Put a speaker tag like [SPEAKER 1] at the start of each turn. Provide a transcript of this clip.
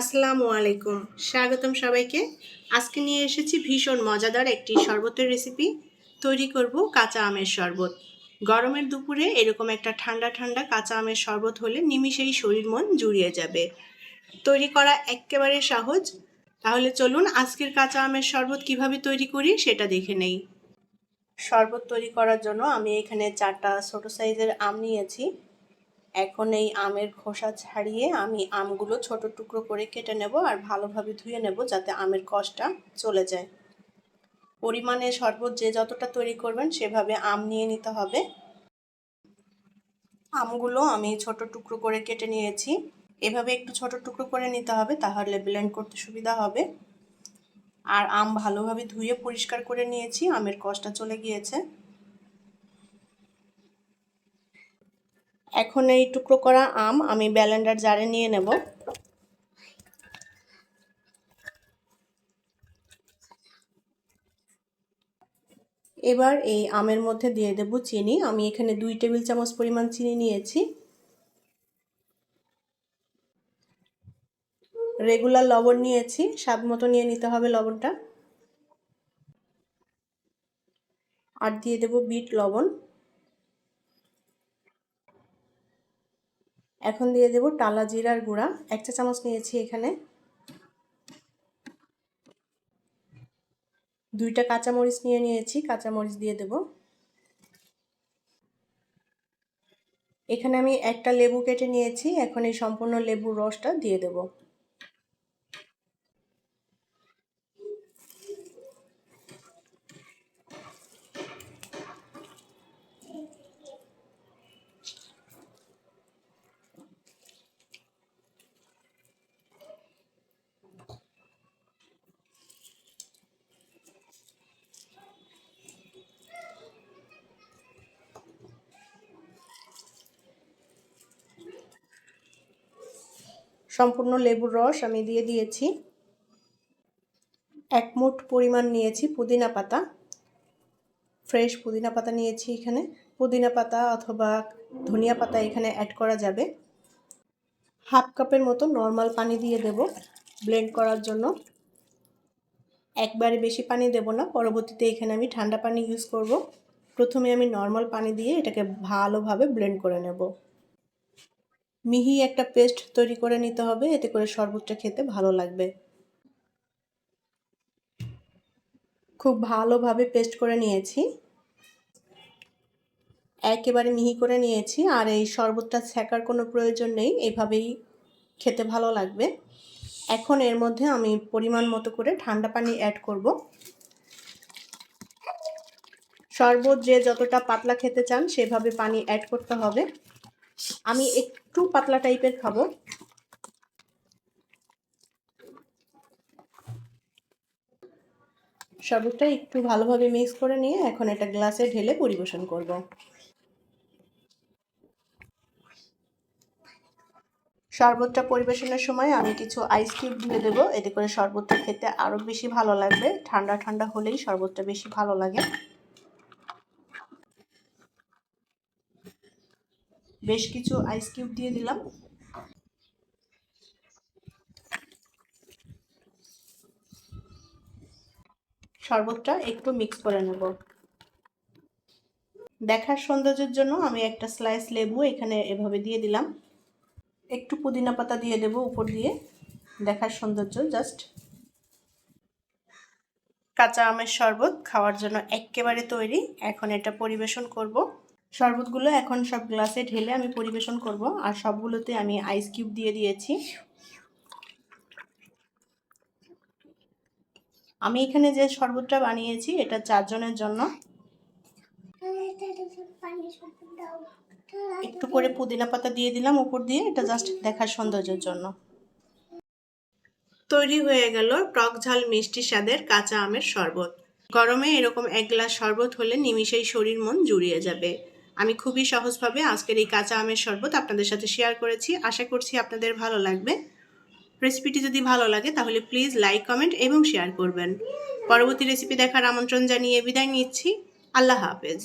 [SPEAKER 1] আসসালামু আলাইকুম। স্বাগতম সবাইকে। আজকে নিয়ে এসেছি ভীষণ মজাদার একটি শরবতের রেসিপি তৈরি করব কাঁচা আমের শরবত। গরমের দুপুরে এরকম একটা ঠান্ডা ঠান্ডা কাঁচা আমের শরবত হলে নিমিষেই শরীর মন জুড়িয়ে যাবে। তৈরি করা একেবারে সহজ। তাহলে চলুন আজকের কাঁচা আমের শরবত কীভাবে তৈরি করি সেটা দেখে নেই। শরবত তৈরি করার জন্য আমি এখানে চারটা ছোট সাইজের আম নিয়েছি। এখন এই আমের খোসা ছাড়িয়ে আমি আমগুলো ছোট টুকরো করে কেটে নেব আর ভালোভাবে ধুয়ে নেব যাতে আমের কষটা চলে যায়। পরিমাণে শরবত যে যতটা তৈরি করবেন সেভাবে আম নিয়ে নিতে হবে। আমগুলো আমি ছোট টুকরো করে কেটে নিয়েছি। এভাবে একটু ছোট টুকরো করে নিতে হবে তাহলে ব্লেন্ড করতে সুবিধা হবে। আর আম ভালোভাবে ধুয়ে পরিষ্কার করে নিয়েছি, আমের কষটা চলে গিয়েছে। এখন এই টুকরো করা আম আমি ব্যালেন্ডার জারে নিয়ে নেব। এবার এই আমের মধ্যে দিয়ে দেব চিনি। আমি এখানে দুই টেবিল চামচ পরিমাণ চিনি নিয়েছি। রেগুলার লবণ নিয়েছি। স্বাদ মতো নিয়ে নিতে হবে লবণটা। আর দিয়ে দেব বিট লবণ। এখন দিয়ে দেব টালা জিরার গুঁড়া। এক চা চামচ নিয়েছি এখানে। দুইটা কাঁচামরিচ নিয়ে নিয়েছি, কাঁচামরিচ দিয়ে দেব। এখানে আমি একটা লেবু কেটে নিয়েছি, এখন এই সম্পূর্ণ লেবুর রসটা দিয়ে দেবো। সম্পূর্ণ লেবুর রস আমি দিয়ে দিয়েছি। এক মুঠ পরিমাণ নিয়েছি পুদিনা পাতা। ফ্রেশ পুদিনা পাতা নিয়েছি এখানে। পুদিনা পাতা অথবা ধনিয়া পাতা এখানে অ্যাড করা যাবে। হাফ কাপের মতো নর্মাল পানি দিয়ে দেব ব্লেন্ড করার জন্য। একবারে বেশি পানি দেব না, পরবর্তীতে এখানে আমি ঠান্ডা পানি ইউজ করব। প্রথমে আমি নর্মাল পানি দিয়ে এটাকে ভালোভাবে ব্লেন্ড করে নেব। মিহি একটা পেস্ট তৈরি করে নিতে হবে, এতে করে শরবতটা খেতে ভালো লাগবে। খুব ভালোভাবে পেস্ট করে নিয়েছি। একেবারে মিহি করে নিয়েছি, আর এই শরবতটা ছেঁকার কোনো প্রয়োজন নেই, এভাবেই খেতে ভালো লাগবে। এখন এর মধ্যে আমি পরিমাণ মতো করে ঠান্ডা পানি অ্যাড করব। শরবত যে যতটা পাতলা খেতে চান, সেভাবে পানি অ্যাড করতে হবে। আমি একটু পাতলা টাইপের খাব। শরবতটা একটু ভালোভাবে মিক্স করে নিয়ে এখন এটা গ্লাসে ঢেলে পরিবেশন করব। শরবতটা পরিবেশনের সময় আমি কিছু আইস কিউব দিয়ে দেবো, এতে করে শরবতটা খেতে আরও বেশি ভালো লাগবে। ঠান্ডা ঠান্ডা হলেই শরবতটা বেশি ভালো লাগে। বেশ কিছু আইস কিউব দিয়ে দিলাম। শরবতটা একটু মিক্স করে নেব। দেখার সৌন্দর্যের জন্য আমি একটা স্লাইস লেবু এখানে এভাবে দিয়ে দিলাম। একটু পুদিনা পাতা দিয়ে দেব উপর দিয়ে। দেখার সৌন্দর্য জাস্ট কাঁচা আমের শরবত খাওয়ার জন্য একেবারে তৈরি। এখন এটা পরিবেশন করব। শরবতগুলো এখন সব গ্লাসে ঢেলে আমি পরিবেশন করব, আর সবগুলোতে আমি আইস কিউব দিয়ে দিয়েছি। আমি এখানে যে শরবতটা বানিয়েছি, এটা চারজনের জন্য। একটু করে পুদিনা পাতা দিয়ে দিলাম উপর দিয়ে, এটা জাস্ট দেখার সৌন্দর্যের জন্য। তৈরি হয়ে গেল টক ঝাল মিষ্টি স্বাদের কাঁচা আমের শরবত। গরমে এরকম এক গ্লাস শরবত হলে নিমিষেই শরীর মন জুড়িয়ে যাবে। আমি খুবই সহজভাবে আজকের এই কাঁচা আমের শরবত আপনাদের সাথে শেয়ার করেছি। আশা করছি আপনাদের ভালো লাগবে। রেসিপিটি যদি ভালো লাগে, তাহলে প্লিজ লাইক কমেন্ট এবং শেয়ার করবেন। পরবর্তী রেসিপি দেখার আমন্ত্রণ জানিয়ে বিদায় নিচ্ছি। আল্লাহ হাফেজ।